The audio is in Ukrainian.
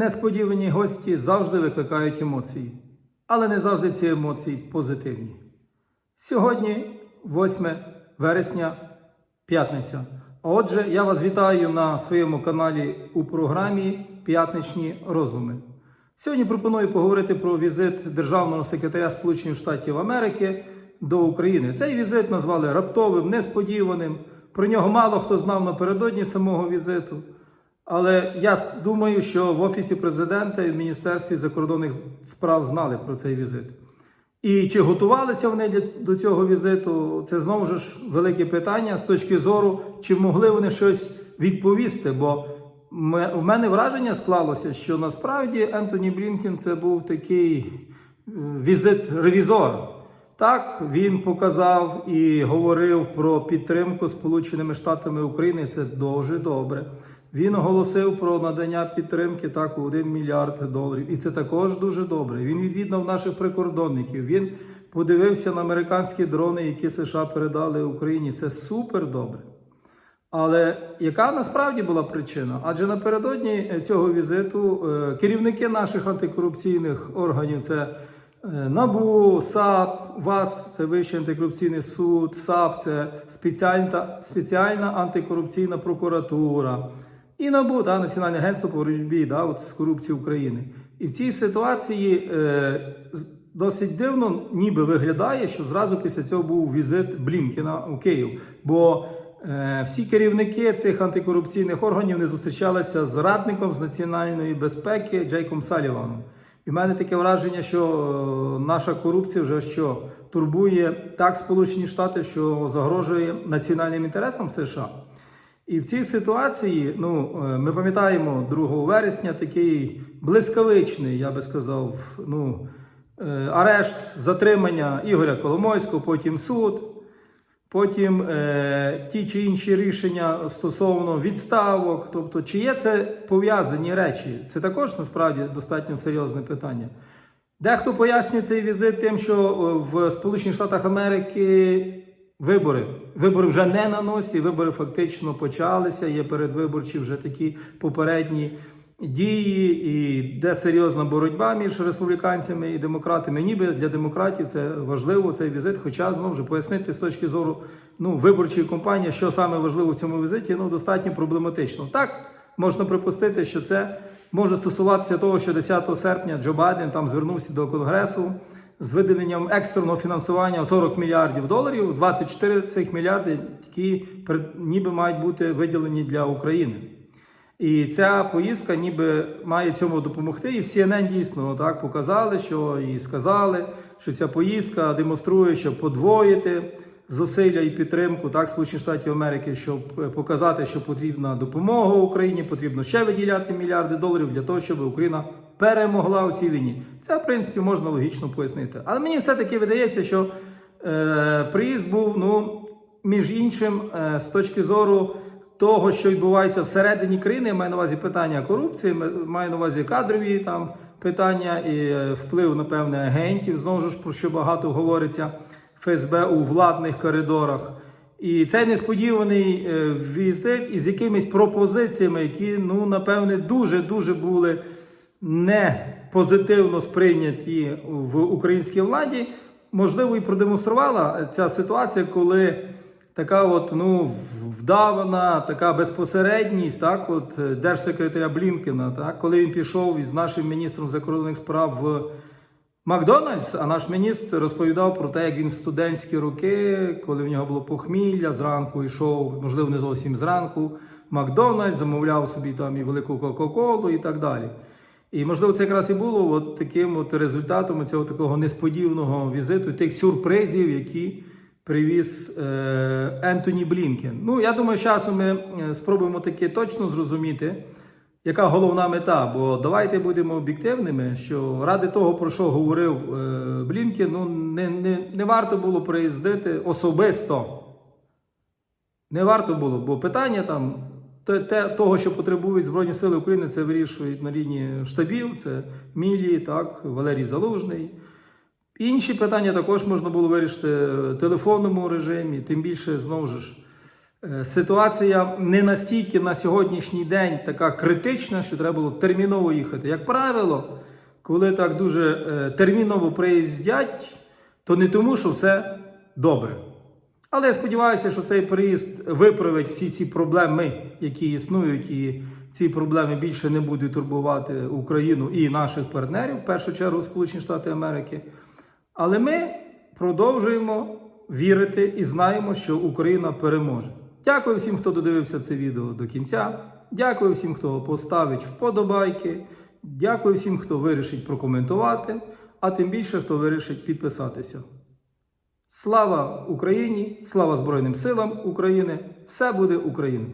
Несподівані гості завжди викликають емоції, але не завжди ці емоції позитивні. Сьогодні 8 вересня, п'ятниця. А отже, я вас вітаю на своєму каналі у програмі П'ятничні роздуми. Сьогодні пропоную поговорити про візит державного секретаря Сполучених Штатів Америки до України. Цей візит назвали раптовим, несподіваним. Про нього мало хто знав напередодні самого візиту. Але я думаю, що в Офісі президента і в Міністерстві закордонних справ знали про цей візит. І чи готувалися вони до цього візиту? Це знову ж велике питання з точки зору, чи могли вони щось відповісти. Бо в мене враження склалося, що насправді Ентоні Блінкен це був такий е, візит ревізора. Так, він показав і говорив про підтримку Сполученими Штатами України. Це дуже добре. Він оголосив про надання підтримки так у 1 мільярд доларів. І це також дуже добре. Він відвідав наших прикордонників. Він подивився на американські дрони, які США передали Україні. Це супер добре. Але яка насправді була причина? Адже напередодні цього візиту е, керівники наших антикорупційних органів це е, НАБУ, САП, ВАС, це Вищий антикорупційний суд, САП це спеціальна, спеціальна антикорупційна прокуратура. І НАБУ, да, Національне агентство по боротьбі да, от, з корупцією України. І в цій ситуації е, досить дивно ніби виглядає, що зразу після цього був візит Блінкена у Київ. Бо е, всі керівники цих антикорупційних органів не зустрічалися з радником з національної безпеки Джейком Саліваном. І в мене таке враження, що е, наша корупція вже що турбує так Сполучені Штати, що загрожує національним інтересам США. І в цій ситуації, ну е, ми пам'ятаємо 2 вересня такий блискавичний, я би сказав, ну е, арешт, затримання Ігоря Коломойського, потім суд, потім е, ті чи інші рішення стосовно відставок. Тобто, чи є це пов'язані речі? Це також насправді достатньо серйозне питання. Дехто пояснює цей візит тим, що е, в Сполучених Штатах Америки вибори. Вибори вже не на носі, вибори фактично почалися. Є передвиборчі вже такі попередні дії, і де серйозна боротьба між республіканцями і демократами. Ніби для демократів це важливо цей візит. Хоча знову ж пояснити з точки зору ну, виборчої кампанії, що саме важливо в цьому візиті, ну достатньо проблематично. Так можна припустити, що це може стосуватися того, що 10 серпня Джо Байден там звернувся до конгресу з виділенням екстреного фінансування 40 мільярдів доларів. 24 цих мільярди, які ніби мають бути виділені для України. І ця поїздка ніби має цьому допомогти. І в CNN дійсно так показали, що і сказали, що ця поїздка демонструє, що подвоїти зусилля і підтримку так Сполучених Штатів Америки, щоб е, показати, що потрібна допомога Україні, потрібно ще виділяти мільярди доларів для того, щоб Україна перемогла у цій війні. Це в принципі можна логічно пояснити. Але мені все таки видається, що е, приїзд був ну між іншим е, з точки зору того, що відбувається всередині країни, я маю на увазі питання корупції, маю на увазі кадрові там питання і е, вплив, напевне, агентів, знову ж про що багато говориться ФСБ у владних коридорах. І цей несподіваний е, візит із якимись пропозиціями, які, ну, напевне, дуже-дуже були не позитивно сприйняті в українській владі, можливо, і продемонструвала ця ситуація, коли така от ну вдавана, така безпосередність, так, от держсекретаря Блінкена, так, коли він пішов із нашим міністром закордонних справ в Макдональдс, а наш міністр розповідав про те, як він в студентські роки, коли в нього було похмілля, зранку йшов, можливо, не зовсім зранку, Макдональдс, замовляв собі там і велику Кока-Колу і так далі. І можливо, це якраз і було от таким от результатом цього такого несподіваного візиту, тих сюрпризів, які привіз е, Ентоні Блінкен. Ну, я думаю, часом ми е, спробуємо таки точно зрозуміти, яка головна мета. Бо давайте будемо об'єктивними, що ради того, про що говорив е, Блінкен, ну не, не, не варто було приїздити особисто. Не варто було, бо питання там те, того, що потребують Збройні Сили України, це вирішують на рівні штабів, це Мілі, так, Валерій Залужний. Інші питання також можна було вирішити в телефонному режимі, тим більше знову ж Ситуація не настільки на сьогоднішній день така критична, що треба було терміново їхати. Як правило, коли так дуже е, терміново приїздять, то не тому, що все добре. Але я сподіваюся, що цей приїзд виправить всі ці проблеми, які існують, і ці проблеми більше не будуть турбувати Україну і наших партнерів, в першу чергу Сполучені Штати Америки. Але ми продовжуємо вірити і знаємо, що Україна переможе. Дякую всім, хто додивився це відео до кінця. Дякую всім, хто поставить вподобайки. Дякую всім, хто вирішить прокоментувати, а тим більше, хто вирішить підписатися. Слава Україні! Слава Збройним силам України! Все буде Україна!